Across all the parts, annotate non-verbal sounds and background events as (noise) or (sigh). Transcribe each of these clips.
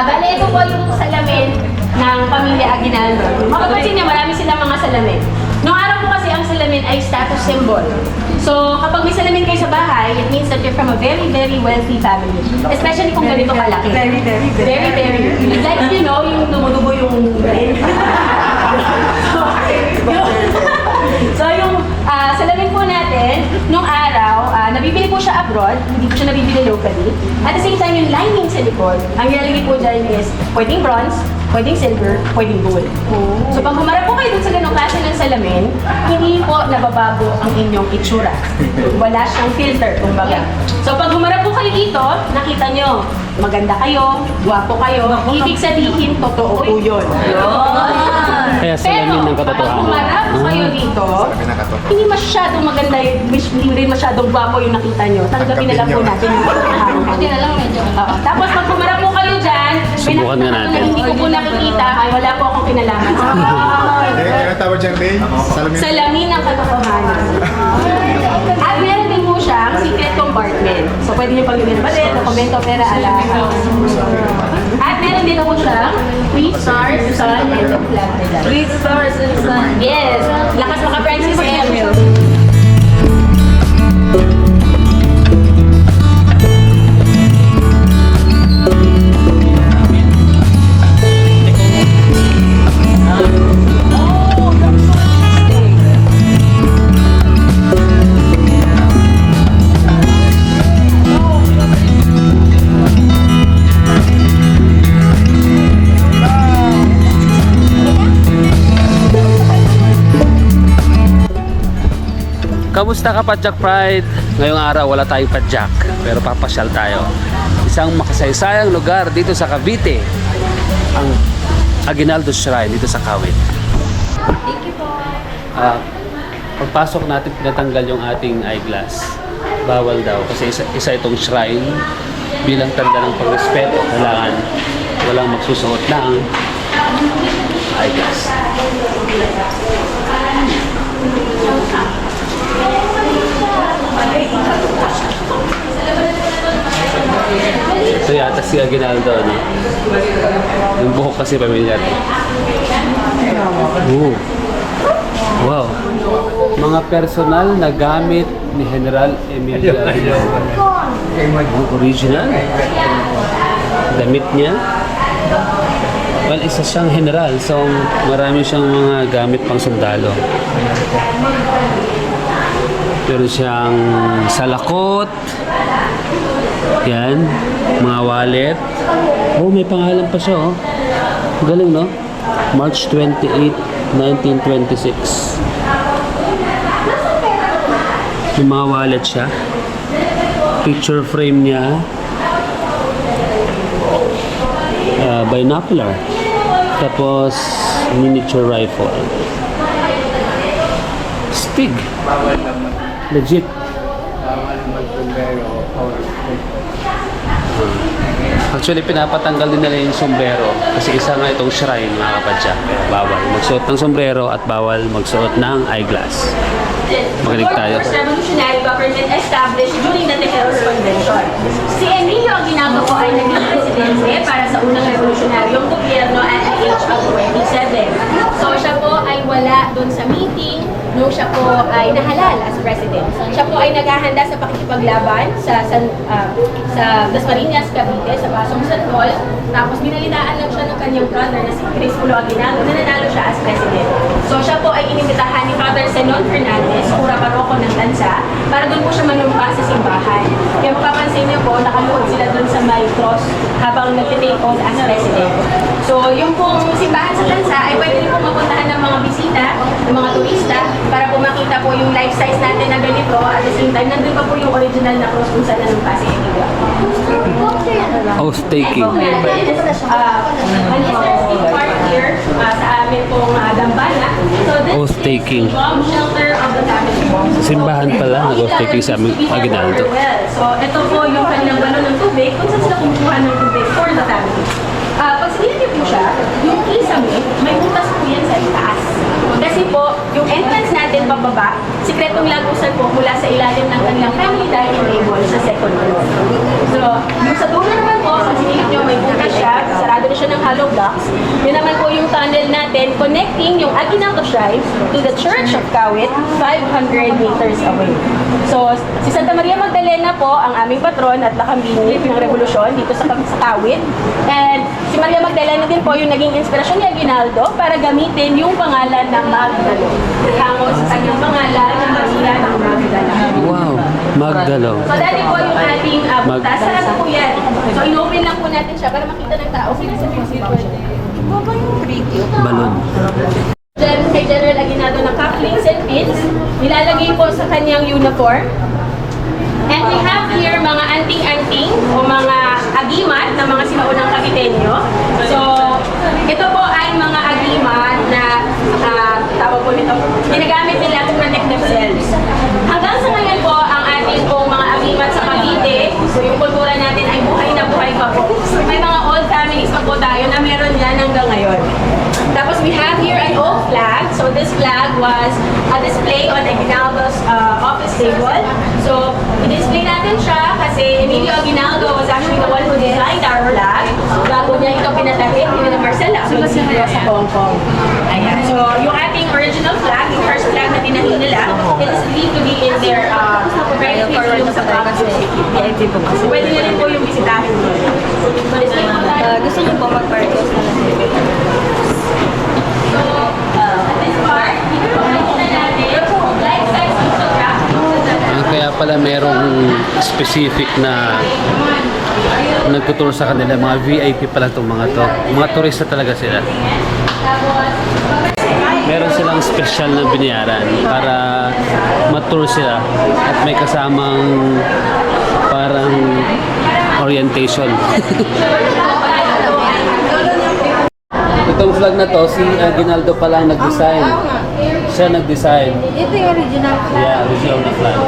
Bale, ito po yung salamin ng pamilya Aguinaldo. Mapapansin niyo, marami silang mga salamin. Noong araw po kasi ang salamin ay status symbol. So, kapag may salamin kayo sa bahay, it means that you're from a very, very wealthy family. Especially kung ganito kalaki. Very, very, very. Very, very. Like, you know, yung dumudugo yung (laughs) brain. (laughs) so, yung natin, nung araw, ah, nabibili po siya abroad, hindi po siya nabibili locally. At the same time, yung lining sa likod, ang nilalagay po dyan is pwedeng bronze, pwedeng silver, pwedeng gold. So, pag humarap po kayo dun sa ganong klase ng salamin, hindi po nababago ang inyong itsura. (laughs) Wala siyang filter, kumbaga. So, pag humarap po kayo dito, nakita nyo, maganda kayo, gwapo kayo, ibig sabihin, totoo po yun. Kaya salamin ng Pero, kapag katotohanan. humarap kayo dito, hindi masyadong maganda, yung- hindi rin masyadong gwapo yung nakita nyo. Tanggapin na lang po natin yung (laughs) katotohanan. Hindi na lang medyo. Tapos pag humarap po Subukan nga natin. hindi ko po nakikita, ay wala po akong kinalaman. (laughs) Eh, ano tawag dyan, Ray? Salamin. Salamin ng katotohanan. At meron din po siyang secret compartment. So, pwede niyo pag-ibig balit, dokumento, pera, alahas. At meron din po siyang three stars, sun, and nila. Three stars and sun. Yes! Lakas maka Francis M. Kamusta ka Padjak Pride? Ngayong araw wala tayong Padjak pero papasyal tayo. Isang makasaysayang lugar dito sa Cavite. Ang Aguinaldo Shrine dito sa Kawit. Thank you po. Ah, pagpasok natin pinatanggal yung ating eyeglass. Bawal daw kasi isa, isa itong shrine bilang tanda ng pagrespeto. Kailangan walang magsusuot ng eyeglass. Ito yata si Aguinaldo, no? Yung buhok kasi pamilyar. Ooh. Wow. Mga personal na gamit ni General Emiliano. Ang original. Damit niya. Well, isa siyang general. So, marami siyang mga gamit pang sundalo. Pero siyang salakot. Yan. Mga wallet. Oh, may pangalan pa siya, oh. Galing, no? March 28, 1926. May mga wallet siya. Picture frame niya. Uh, binocular. Tapos, miniature rifle. Stig. Legit. Actually, pinapatanggal din nila yung sombrero kasi isa nga itong shrine, mga kapadya. Bawal magsuot ng sombrero at bawal magsuot ng eyeglass. Makinig tayo. First revolutionary government established during the Tejeros Convention. Si Emilio Aguinaldo po ay naging presidente para sa unang revolutionaryong gobyerno at the age of 27. So siya po ay wala doon sa meeting nung siya po ay nahalal as president. Siya po ay naghahanda sa pakikipaglaban sa San, ah, sa Dasmariñas, Cavite, sa Pasong Santos. Tapos binalitaan lang siya ng kanyang brother na si Crispulo Aguinaldo na nanalo siya as president. So siya po ay inimbitahan ni Father Zenon Fernandez, kura paroko ng Tansa, para doon po siya manumpa sa simbahan. Kaya mapapansin niyo po, nakaluhod sila doon sa may cross habang nagtitake on as president. So yung pong simbahan sa Tansa ay pwede rin po mapuntahan ng mga bisita, ng mga turista, makita po yung life size natin na ganito. At the same time, nandun pa po yung original na cross kung saan nanumpa si Emilio. Oath taking. Uh, an Eastern State Park here uh, sa amin pong uh, Gambana. So this Oath taking. is bomb shelter of the family. Sa simbahan pala, nag-oath taking sa aming Aguinaldo. Well, so ito po yung kanilang balon ng tubig kung saan sila kumukuha ng tubig for the family. Ah, pag sinila niyo po siya, yung kisame, may butas po yan sa itaas. Kasi po, yung entrance natin pababa, sikretong lagusan po mula sa ilalim ng kanilang family dining table sa second floor. So, yung sa dulo naman po, pag sinilip niyo, may butas siya, sarado ng hollow blocks. Yun naman po yung tunnel natin connecting yung Aguinaldo Shrine to the Church of Kawit 500 meters away. So, si Santa Maria Magdalena po ang aming patron at lakambini ng revolusyon dito sa, sa Kawit. And si Maria Magdalena din po yung naging inspirasyon ni Aguinaldo para gamitin yung pangalan ng Magdalo. Hango sa kanyang pangalan na Maria ng Magdala. Wow, Magdalo. So, dati po yung ating uh, butas. Sarap po yan. So, inopen lang po natin siya para makita ng tao. Sino sa Balon. Gen kay General Aguinaldo ng cufflinks and pins. Nilalagay po sa kanyang uniform. And we have here mga anting-anting o mga agimat na mga sinaunang kapitenyo. So, ito po ay mga agimat na uh, tawag po nito, ginagamit nila to protect themselves. Hanggang sa ngayon po, ang ating pong mga agimat sa Cavite, so yung pa po. May mga old families pa po tayo na meron yan hanggang ngayon. Tapos we have here an old flag. So this flag was a display on Aguinaldo's uh, office table. So i-display natin siya kasi Emilio Aguinaldo was actually the one who designed our flag. Bago niya ito pinatahit, ni na Marcela Agoncillo sa Hong Kong. Ayan. So yung ating original flag, yung first flag na tinahin nila, it is believed to be in their uh, very museum sa Baguio City. VIP po kasi. Pwede na rin po yung bisitahin tayo. Uh, gusto niyo po mag-purchase na lang. So, uh, this part. Ah, kaya pala merong specific na nagtutur sa kanila. Mga VIP pala itong mga to. Mga turista talaga sila. Meron silang special na binayaran para matur sila at may kasamang parang orientation. (laughs) Itong flag na to, si Aguinaldo pala ang nag-design. Siya nag-design. Ito yung original flag. Yeah, original na flag.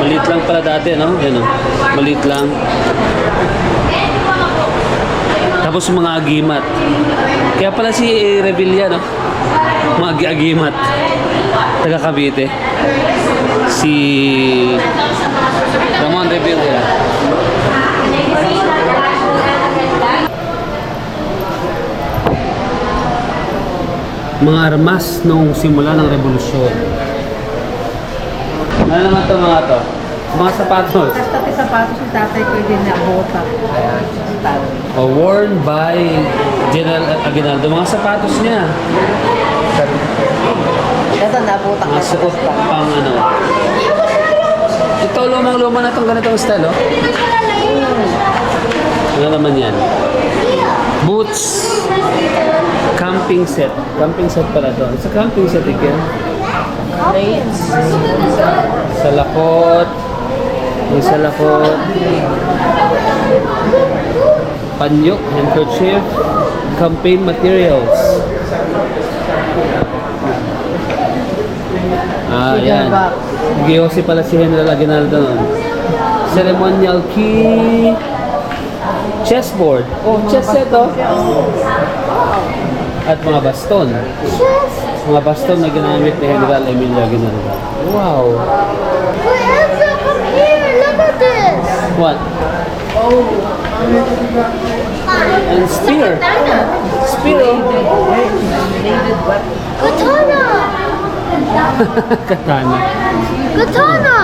Maliit lang pala dati, no? Yan, oh. Maliit lang. Tapos mga agimat. Kaya pala si Revilla, no? Mga agi- agimat. Taga Cavite. Si Ramon Revilla. Mga armas nung simula ng revolusyon. Ano naman to mga to? Mga sapatos. Tapos pati sapatos ng tatay ko din na bota. O worn by General Aguinaldo. Mga sapatos niya. Ito nabutak Mga suot pang ano. Ito lumang-luma na itong ganitong style, oh. Ano naman yan? Boots. Camping set. Camping set pala to. It's a camping set again. Salakot. May salakot. Panyo, handkerchief, campaign materials. Ah, yan. Giyosi pala si General Aguinaldo nun. Ceremonial key. Chessboard. Oh, chess set oh. At mga baston. Mga baston na ginamit ni General Emilio Aguinaldo. Wow. What? And spear. Spear. oh. (laughs) Katana. Katana. Katana.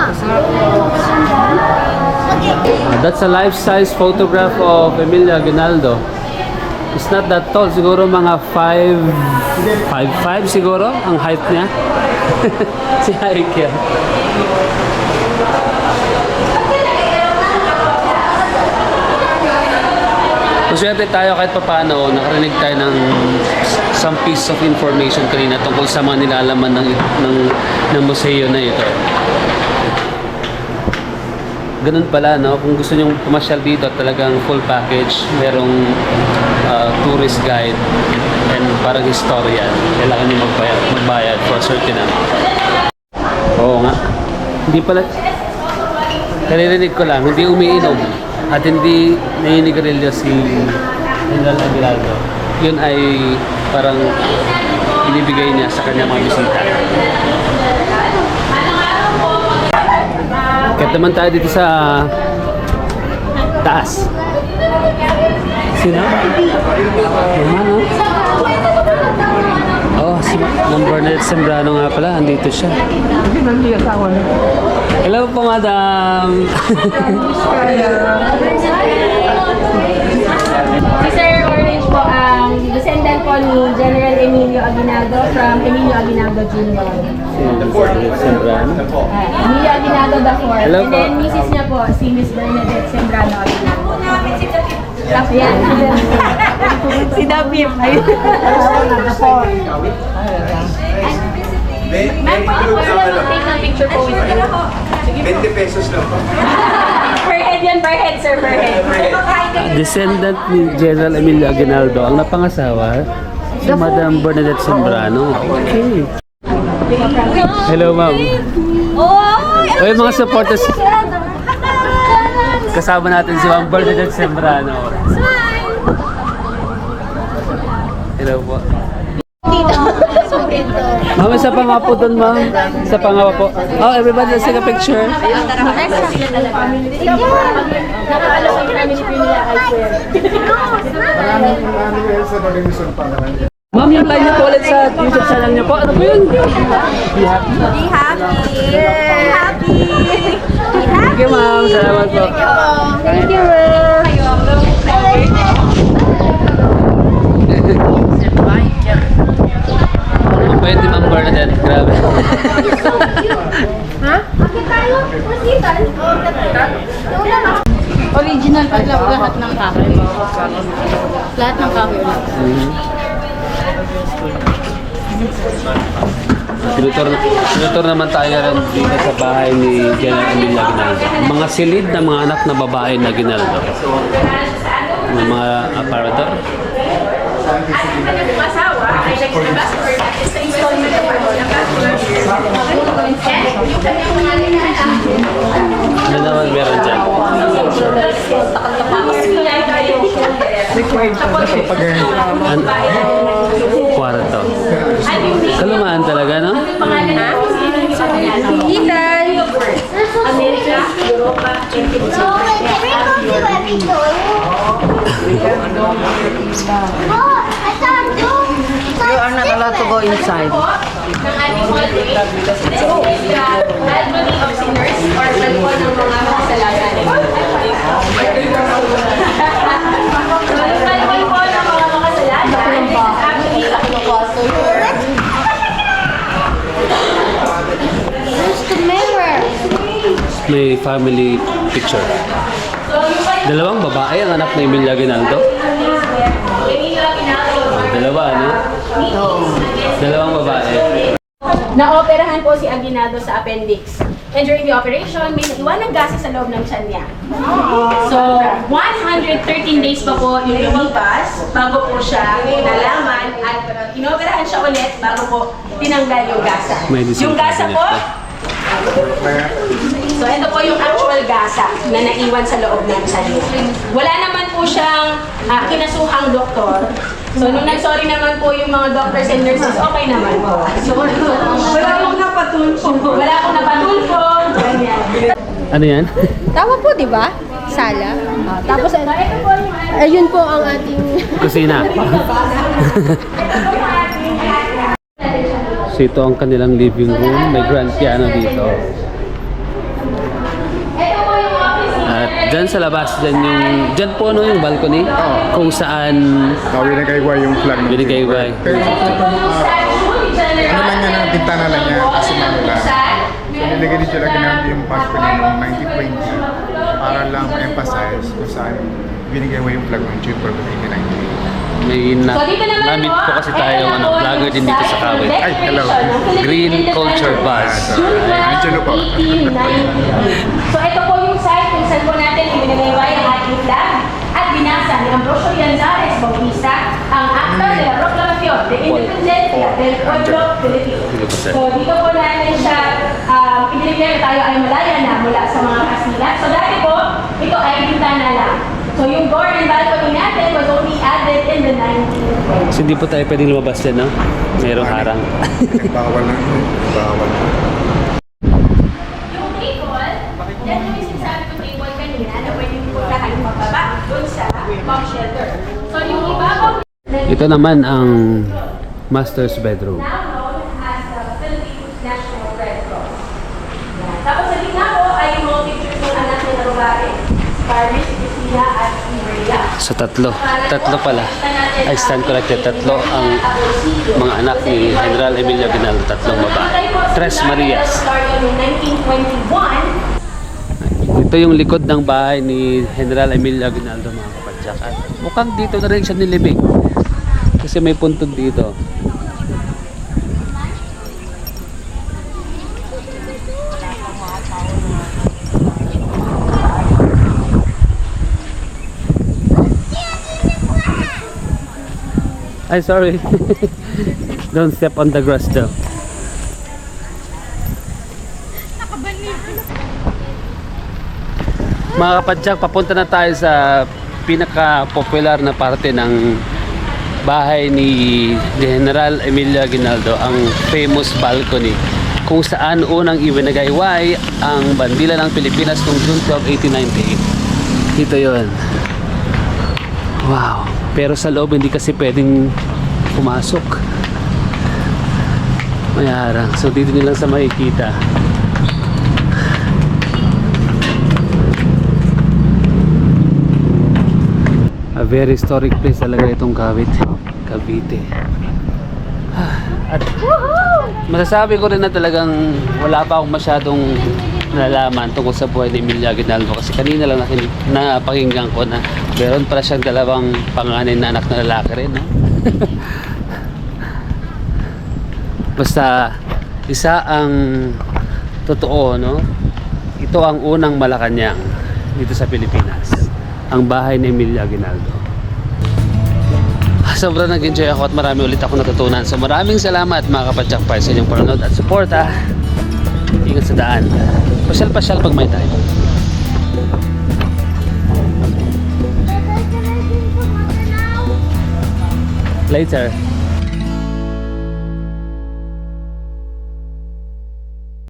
Ah, That's a life-size photograph of Emilio Aguinaldo. It's not that tall. Siguro mga 5... 5'5 siguro ang height niya. (laughs) si Ike yan. Maswerte tayo kahit papaano, nakarinig tayo ng some piece of information kanina tungkol sa mga nilalaman ng, ng, ng museo na ito. Ganun pala, no? Kung gusto nyong pumasyal dito, talagang full package. Merong uh, tourist guide and parang historian. Kailangan nyo magbayad, magbayad for a certain amount. Oo nga. Hindi pala... Karirinig ko lang, hindi umiinom at hindi naninigarilyo si General Aguinaldo. Yun ay parang inibigay niya sa kanyang mga bisita. Kaya naman tayo dito sa taas. Sino? Naman, oh. Si Ma'am Bernadette Sembrano nga pala, andito siya. Hello po, madam. Si Sir Orange po ang descendant po ni General Emilio Aguinaldo from Emilio Aguinaldo Jr. Sembrano. Ah, Emilio Aguinaldo IV. Hello And po. then Mrs. niya po, si Miss Bernadette Sembrano Aguinaldo. Yan. (laughs) si Dapip. Ayun. Ma'am, pwede po sila mag-take ng picture po with you. 20 pesos lang po. (laughs) Per head yan, per head, sir, per head. Descendant ni General Emilio Aguinaldo, ang napangasawa, si Madam Bernadette Sembrano. Okay. Hello, ma'am. Oy, mga supporters. Kasama natin si Ma'am Bernadette Sembrano. Hello po. Ma'am, isa pa nga po doon, ma'am. Isa pa nga po. Oh, everybody, let's take a picture. Maraming maraming kayo sa donation pa naman. Ma'am, yung line niyo po ulit sa YouTube channel niyo po. Ano po yun? Be happy! Be happy! Thank you, ma'am. Salamat po. Thank you, ma'am! Ang bait ni Ma'am Bernadette. Grabe. Original pa lang lahat ng kahoy. Lahat ng kahoy ulit. Tinutur, tinutur naman tayo rin dito sa bahay ni General Emilio Aguinaldo. Mga silid na mga anak na babae na Aguinaldo. Ng mga aparador. At ay nagsilabas for sa installment na po ng bachelor's. And yung kanyang mga anak, Ano naman meron dyan? An kwarto. Kalumaan talaga, no? Ethan! Amerika, Europa, and You are allowed to go inside. ng the Almany of Sinners or Balkon ng mga makasalanan. Actually the mirror? May family picture. Dalawang babae ang anak ni Emilio Aguinaldo. Oh, dalawa, ano? Dalawang babae. Naoperahan po si Aguinaldo sa appendix. And during the operation, may naiwan ng gases sa loob ng tiyan niya. So, 113 days pa po yung lumipas bago po siya nalaman at inoperahan siya ulit bago po tinanggal yung gasa. Medicine Yung gasa cabinet po, so ito po yung actual gasa na naiwan sa loob ng tiyan niya. Wala naman po siyang ah, kinasuhang doktor. So, nung nag-sorry naman po yung mga doctors and nurses, okay naman po. So, wala akong napatulpo. Wala akong napatulpo. Ganyan. Ano yan? Tama po, di ba? Sala. Ah, tapos, yung ayun po ang ating... Kusina. (laughs) so ito ang kanilang living room. May grand piano dito. Ito po yung office dyan sa labas, dyan yung, dyan po no, yung balcony. Kung saan Tawin na kaywa yung flag. Pero ano lang yan, ang bintana lang niya, kasi ano lang. So, nilagay ni Jola Ginaldo yung balcony noong 1920 para lang ma-emphasize kung saan binigay mo yung flag ng Chipper noong 1898. may na, dito na-meet po, kasi tayo ano, vlogger din dito sa Kawit. Ay, hello. Green Culture. June 12, Angelo po. 1890. So ito po yung site kung saan po natin ibinagayway ang ating flag at binasa ni Ambrosio Lanzares Bautista ang Acta de la Proclamación de Independencia del Pueblo Filipino. So dito po natin siya um, pinilagyan na tayo ay malaya na mula sa mga Kastila. So dati po, ito ay bintana lang. So yung door and balcony natin was only added in the 19th Kasi hindi po tayo pwedeng lumabas dyan, no? Mayroong harang. Bawal lang. Bawal lang. Yung table, yan yung sinasabi ko table kanina na pwede mo po lahat mababa doon sa bomb shelter. So yung ibabaw Ito naman ang master's bedroom. Yan. Tapos sa gitna po ay pictures ng anak niya na babae. Si Barbie, si Cristina, at si Maria. Sa tatlo. Tatlo pala. I stand corrected. Tatlo ang mga anak ni General Emilio Aguinaldo. Tatlong babae. Tres Marias. Noong 1921, Ito yung likod ng bahay ni General Emilio Aguinaldo mga kapadyak. At mukhang dito na rin siya nilibing. Kasi may puntod dito. Ay, sorry. (laughs) Don't step on the grass though. Mga kapadyak, papunta na tayo sa pinaka-popular na parte ng bahay ni General Emilio Aguinaldo, ang famous balcony kung saan unang iwinagayway ang bandila ng Pilipinas noong June 12, 1898. Ito yon. Wow. Pero sa loob hindi kasi pwedeng pumasok. May harang. So dito nilang sa makikita. Very historic place talaga itong Cavite. Cavite. At masasabi ko rin na talagang wala pa akong masyadong nalaman tungkol sa buhay ni Emilia Aguinaldo kasi kanina lang nakin napakinggan ko na meron pala siyang dalawang panganay na anak na lalaki rin. No? (laughs) Basta isa ang totoo, no? Ito ang unang Malacanang dito sa Pilipinas. Ang bahay ni Emilia Aguinaldo. (laughs) Sobrang nag-enjoy ako at marami ulit ako natutunan. So maraming salamat mga kapadyak pa sa inyong panonood at suporta. Ingat sa daan. Pasyal-pasyal pag may time. Later.